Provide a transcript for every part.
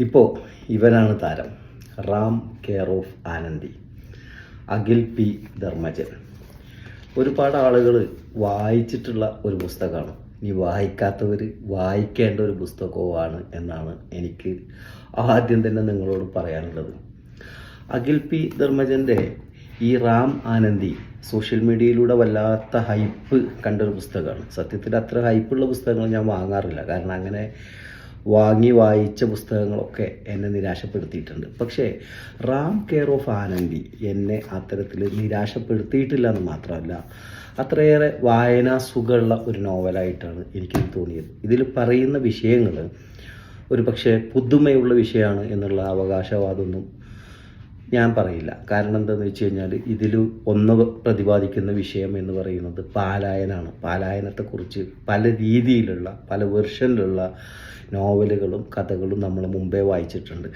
ഇപ്പോൾ ഇവനാണ് താരം. Ram care of Anandi. Akhil P. Dharmajan. ഒരുപാട് ആളുകൾ വായിച്ചിട്ടുള്ള ഒരു പുസ്തകമാണ്. ഈ വായിക്കാത്തവർ വായിക്കേണ്ട ഒരു പുസ്തകവുമാണ് എന്നാണ് എനിക്ക് ആദ്യം തന്നെ നിങ്ങളോട് പറയാനുള്ളത്. അഖിൽ പി. ധർമ്മജന്റെ ഈ റാം ആനന്ദി സോഷ്യൽ മീഡിയയിലൂടെ വല്ലാത്ത ഹൈപ്പ് കണ്ടൊരു പുസ്തകമാണ്. സത്യത്തിൽ അത്ര ഹൈപ്പുള്ള പുസ്തകങ്ങൾ ഞാൻ വാങ്ങാറില്ല. കാരണം അങ്ങനെ വാങ്ങി വായിച്ച പുസ്തകങ്ങളൊക്കെ എന്നെ നിരാശപ്പെടുത്തിയിട്ടുണ്ട്. പക്ഷേ റാം കെയർ ഓഫ് ആനന്ദി എന്നെ അത്തരത്തിൽ നിരാശപ്പെടുത്തിയിട്ടില്ല എന്ന് മാത്രമല്ല അത്രയേറെ വായനാ സുഖമുള്ള ഒരു നോവലായിട്ടാണ് എനിക്ക് തോന്നിയത്. ഇതിൽ പറയുന്ന വിഷയങ്ങൾ ഒരു പക്ഷേ പുതുമയുള്ള വിഷയമാണ് എന്നുള്ള അവകാശവാദമൊന്നും ഞാൻ പറയില്ല. കാരണം എന്താണെന്ന് വെച്ച് കഴിഞ്ഞാൽ ഇതിൽ ഒന്ന് പ്രതിപാദിക്കുന്ന വിഷയം എന്ന് പറയുന്നത് പാലായനാണ്. പാലായനത്തെക്കുറിച്ച് പല രീതിയിലുള്ള പല വെർഷനിലുള്ള നോവലുകളും കഥകളും നമ്മൾ മുമ്പേ വായിച്ചിട്ടുണ്ട്.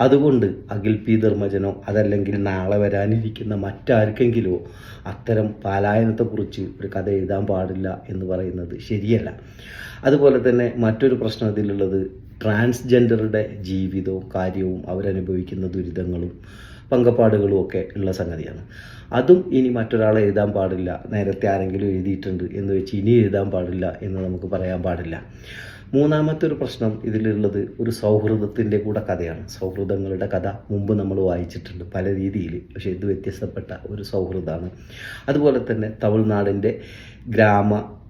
അതുകൊണ്ട് അഖിൽ പി ധർമ്മജനോ അതല്ലെങ്കിൽ നാളെ വരാനിരിക്കുന്ന മറ്റാർക്കെങ്കിലോ അത്തരം പാലായനത്തെക്കുറിച്ച് ഒരു കഥ എഴുതാൻ പാടില്ല എന്ന് പറയുന്നത് ശരിയല്ല. അതുപോലെ തന്നെ മറ്റൊരു പ്രശ്നം ഇതിലുള്ളത് ട്രാൻസ്ജെൻഡറുടെ ജീവിതവും കാര്യവും അവരനുഭവിക്കുന്ന ദുരിതങ്ങളും പങ്കപ്പാടുകളും ഒക്കെ ഉള്ള സംഗതിയാണ്. അതും ഇനി മറ്റൊരാളെ എഴുതാൻ പാടില്ല. നേരത്തെ ആരെങ്കിലും എഴുതിയിട്ടുണ്ട് എന്ന് വെച്ച് ഇനി എഴുതാൻ പാടില്ല എന്ന് നമുക്ക് പറയാൻ പാടില്ല. മൂന്നാമത്തെ ഒരു പ്രശ്നം ഇതിലുള്ളത് ഒരു സൗഹൃദത്തിന്റെ കൂടെ കഥയാണ്. സൗഹൃദങ്ങളുടെ കഥ മുമ്പ് നമ്മൾ വായിച്ചിട്ടുണ്ട്. പല രീതിയിൽ പക്ഷേ ഇത് വ്യത്യസ്തപ്പെട്ട ഒരു സൗഹൃദമാണ്. അതുപോലെ തന്നെ തമിഴ്നാടിന്റെ ഗ്രാമ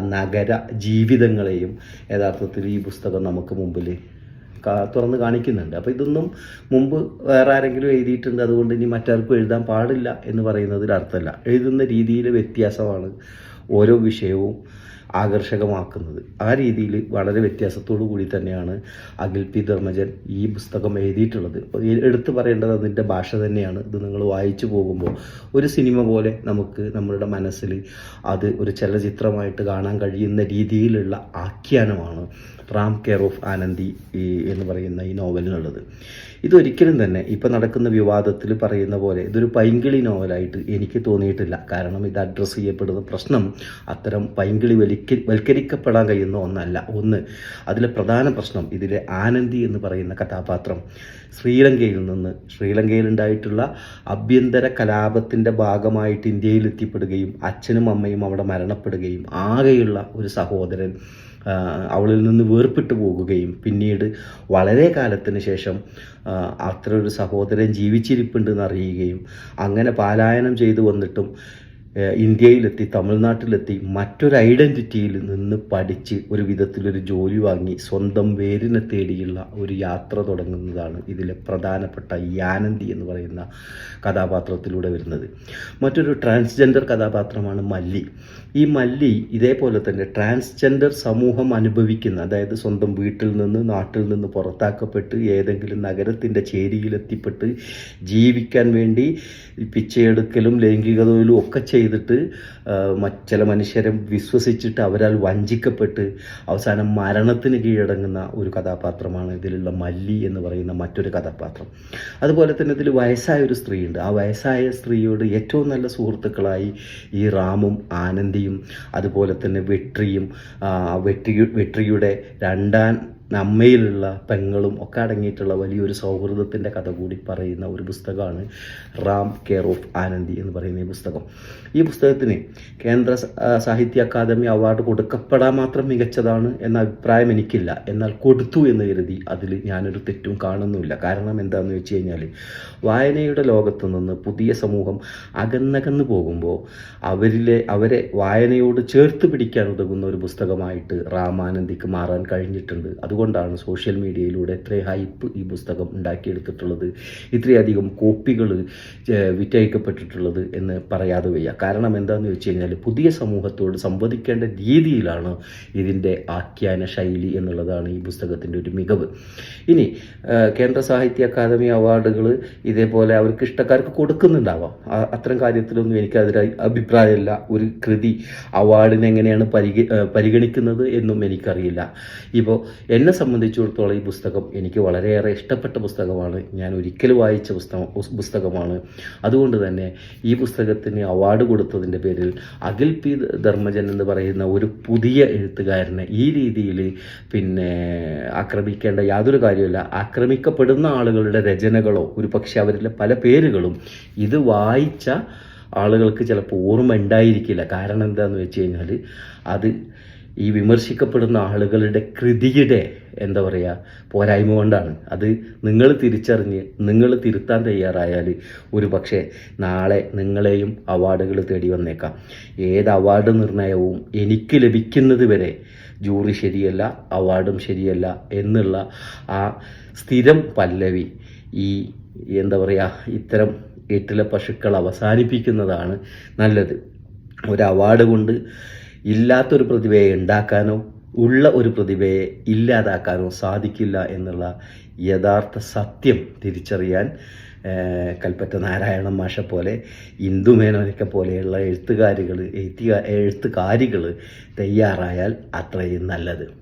നഗര ജീവിതങ്ങളെയും യഥാർത്ഥത്തിൽ ഈ പുസ്തകം നമുക്ക് മുമ്പിൽ തുറന്ന് കാണിക്കുന്നുണ്ട്. അപ്പോൾ ഇതൊന്നും മുമ്പ് വേറെ ആരെങ്കിലും എഴുതിയിട്ടുണ്ട്. അതുകൊണ്ട് ഇനി മറ്റാർക്കും എഴുതാൻ പാടില്ല എന്ന് പറയുന്നതിൽ അർത്ഥമല്ല എഴുതുന്ന രീതിയിൽ വ്യത്യാസമാണ് ഓരോ വിഷയവും. ആകർഷകമാക്കുന്നത്. ആ രീതിയിൽ വളരെ വ്യത്യാസത്തോടു കൂടി തന്നെയാണ് അഖിൽ പി ധർമ്മജൻ ഈ പുസ്തകം എഴുതിയിട്ടുള്ളത്. എടുത്തു പറയേണ്ടത് അതിന്റെ ഭാഷ തന്നെയാണ്. ഇത് നിങ്ങൾ വായിച്ചു പോകുമ്പോൾ ഒരു സിനിമ പോലെ നമുക്ക് നമ്മളുടെ മനസ്സിൽ അത് ഒരു ചലച്ചിത്രമായിട്ട് കാണാൻ കഴിയുന്ന രീതിയിലുള്ള ആഖ്യാനമാണ് റാം കെയർ ഓഫ് ആനന്ദി എന്ന് പറയുന്ന ഈ നോവലിനുള്ളത്. ഇതൊരിക്കലും തന്നെ ഇപ്പം നടക്കുന്ന വിവാദത്തിൽ പറയുന്ന പോലെ ഇതൊരു പൈങ്കിളി നോവലായിട്ട് എനിക്ക് തോന്നിയിട്ടില്ല. കാരണം ഇത് അഡ്രസ്സ് ചെയ്യപ്പെടുന്ന പ്രശ്നം അത്തരം പൈങ്കിളി വലിക്ക വൽക്കരിക്കപ്പെടാൻ കഴിയുന്ന ഒന്നല്ല. ഒന്ന് അതിലെ പ്രധാന പ്രശ്നം ഇതിലെ ആനന്ദി എന്ന് പറയുന്ന കഥാപാത്രം ശ്രീലങ്കയിൽ നിന്ന് ശ്രീലങ്കയിൽ ഉണ്ടായിട്ടുള്ള ആഭ്യന്തര കലാപത്തിന്റെ ഭാഗമായിട്ട് ഇന്ത്യയിൽ എത്തിപ്പെടുകയും അച്ഛനും അമ്മയും അവിടെ മരണപ്പെടുകയും ആകെയുള്ള ഒരു സഹോദരൻ അവളിൽ നിന്ന് വേർപ്പെട്ടു പോകുകയും പിന്നീട് വളരെ കാലത്തിന് ശേഷം അത്ര ഒരു സഹോദരൻ ജീവിച്ചിരിപ്പുണ്ടെന്ന് അറിയുകയും അങ്ങനെ പാലായനം ചെയ്തു വന്നിട്ടും ഇന്ത്യയിലെത്തി തമിഴ്നാട്ടിലെത്തി മറ്റൊരു ഐഡന്റിറ്റിയിൽ നിന്ന് പഠിച്ച് ഒരു വിധത്തിലൊരു ജോലി വാങ്ങി സ്വന്തം വേരിനെ തേടിയുള്ള ഒരു യാത്ര തുടങ്ങുന്നതാണ് ഇതിലെ പ്രധാനപ്പെട്ട യാനന്തി എന്ന് പറയുന്ന കഥാപാത്രത്തിലൂടെ വരുന്നത്. മറ്റൊരു ട്രാൻസ്ജെൻഡർ കഥാപാത്രമാണ് മല്ലി. ഈ മല്ലി ഇതേപോലെ തന്നെ ട്രാൻസ്ജെൻഡർ സമൂഹം അനുഭവിക്കുന്ന അതായത് സ്വന്തം വീട്ടിൽ നിന്ന് നാട്ടിൽ നിന്ന് പുറത്താക്കപ്പെട്ട് ഏതെങ്കിലും നഗരത്തിന്റെ ചേരിയിലെത്തിപ്പെട്ട് ജീവിക്കാൻ വേണ്ടി പിച്ചയെടുക്കലും ലൈംഗിക തൊഴിലും ഒക്കെ ചെയ്തിട്ട് ചില മനുഷ്യരെ വിശ്വസിച്ചിട്ട് അവരാൽ വഞ്ചിക്കപ്പെട്ട് അവസാനം മരണത്തിന് കീഴടങ്ങുന്ന ഒരു കഥാപാത്രമാണ് ഇതിലുള്ള മല്ലി എന്ന് പറയുന്ന മറ്റൊരു കഥാപാത്രം. അതുപോലെ തന്നെ ഇതിൽ വയസ്സായ ഒരു സ്ത്രീയുണ്ട്. ആ വയസ്സായ സ്ത്രീയോട് ഏറ്റവും നല്ല സുഹൃത്തുക്കളായി ഈ റാമും ആനന്ദിയും അതുപോലെ തന്നെ വെട്രിയും വെട്രി വെട്രിയുടെ രണ്ടാം അമ്മയിലുള്ള പെങ്ങളും ഒക്കെ അടങ്ങിയിട്ടുള്ള വലിയൊരു സൗഹൃദത്തിന്റെ കഥ കൂടി പറയുന്ന ഒരു പുസ്തകമാണ് റാം കെയർ ഓഫ് ആനന്ദി എന്ന് പറയുന്ന ഈ പുസ്തകം. ഈ പുസ്തകത്തിന് കേന്ദ്ര സാഹിത്യ അക്കാദമി അവാർഡ് കൊടുക്കപ്പെടാൻ മാത്രം മികച്ചതാണ് എന്ന അഭിപ്രായം എനിക്കില്ല. എന്നാൽ കൊടുത്തു എന്ന് കരുതി അതിൽ ഞാനൊരു തെറ്റും കാണുന്നുമില്ല. കാരണം എന്താണെന്ന് വെച്ച് കഴിഞ്ഞാൽ വായനയുടെ ലോകത്തു നിന്ന് പുതിയ സമൂഹം അകന്നകന്നു പോകുമ്പോൾ അവരിലെ അവരെ വായനയോട് ചേർത്ത് പിടിക്കാൻ ഉതകുന്ന ഒരു പുസ്തകമായിട്ട് റാമാനന്ദിക്ക് മാറാൻ കഴിഞ്ഞിട്ടുണ്ട്. അതുകൊണ്ടാണ് സോഷ്യൽ മീഡിയയിലൂടെ ഇത്രയും ഹൈപ്പ് ഈ പുസ്തകം ഉണ്ടാക്കിയെടുത്തിട്ടുള്ളത്. ഇത്രയധികം കോപ്പികൾ വിറ്റയക്കപ്പെട്ടിട്ടുള്ളത് എന്ന് പറയാതെ വയ്യ. കാരണം എന്താണെന്ന് വെച്ച് കഴിഞ്ഞാൽ പുതിയ സമൂഹത്തോട് സംവദിക്കേണ്ട രീതിയിലാണ് ഇതിന്റെ ആഖ്യാന ശൈലി എന്നുള്ളതാണ് ഈ പുസ്തകത്തിന്റെ ഒരു മികവ്. ഇനി കേന്ദ്ര സാഹിത്യ അക്കാദമി അവാർഡുകൾ ഇതേപോലെ അവർക്ക് ഇഷ്ടക്കാർക്ക് കൊടുക്കുന്നുണ്ടാവാം. അത്തരം കാര്യത്തിലൊന്നും എനിക്കതിൽ അഭിപ്രായമില്ല. ഒരു കൃതി അവാർഡിനെ എങ്ങനെയാണ് പരിഗ പരിഗണിക്കുന്നത് എന്നും എനിക്കറിയില്ല. ഇപ്പോൾ എന്നെ എന്നെ സംബന്ധിച്ചിടത്തോളം ഈ പുസ്തകം എനിക്ക് വളരെയേറെ ഇഷ്ടപ്പെട്ട പുസ്തകമാണ്. ഞാൻ ഒരിക്കലും വായിച്ച പുസ്തകം പുസ്തകമാണ്. അതുകൊണ്ട് തന്നെ ഈ പുസ്തകത്തിന് അവാർഡ് കൊടുത്തതിന്റെ പേരിൽ അഖിൽ പി ധർമ്മജൻ എന്ന് പറയുന്ന ഒരു പുതിയ എഴുത്തുകാരനെ ഈ രീതിയിൽ പിന്നെ ആക്രമിക്കേണ്ട യാതൊരു കാര്യമില്ല ആക്രമിക്കപ്പെടുന്ന ആളുകളുടെ രചനകളോ ഒരു പക്ഷേ പല പേരുകളും ഇത് വായിച്ച ആളുകൾക്ക് ചിലപ്പോൾ ഓർമ്മ ഉണ്ടായിരിക്കില്ല. കാരണം എന്താണെന്ന് വെച്ച് കഴിഞ്ഞാൽ അത് ഈ വിമർശിക്കപ്പെടുന്ന ആളുകളുടെ കൃതിയുടെ എന്താ പറയുക പോരായ്മ കൊണ്ടാണ്. അത് നിങ്ങൾ തിരിച്ചറിഞ്ഞ് നിങ്ങൾ തിരുത്താൻ തയ്യാറായാൽ ഒരു പക്ഷേ നാളെ നിങ്ങളെയും അവാർഡുകൾ തേടി വന്നേക്കാം. ഏത് അവാർഡ് നിർണയവും എനിക്ക് ലഭിക്കുന്നത് വരെ ജൂറി ശരിയല്ല അവാർഡും ശരിയല്ല എന്നുള്ള ആ സ്ഥിരം പല്ലവി ഈ എന്താ പറയുക ഇത്തരം എട്ടിലെ പശുക്കൾ അവസാനിപ്പിക്കുന്നതാണ് നല്ലത്. ഒരു അവാർഡ് കൊണ്ട് ഇല്ലാത്തൊരു പ്രതിഭയെ ഉണ്ടാക്കാനോ ഉള്ള ഒരു പ്രതിഭയെ ഇല്ലാതാക്കാനോ സാധിക്കില്ല എന്നുള്ള യഥാർത്ഥ സത്യം തിരിച്ചറിയാൻ കൽപ്പറ്റ നാരായണ മാഷ പോലെ ഇന്ദുമേനോനൊക്കെ പോലെയുള്ള എഴുത്തുകാരികൾ എഴുത്തുകാ എഴുത്തുകാരികൾ തയ്യാറായാൽ അത്രയും നല്ലത്.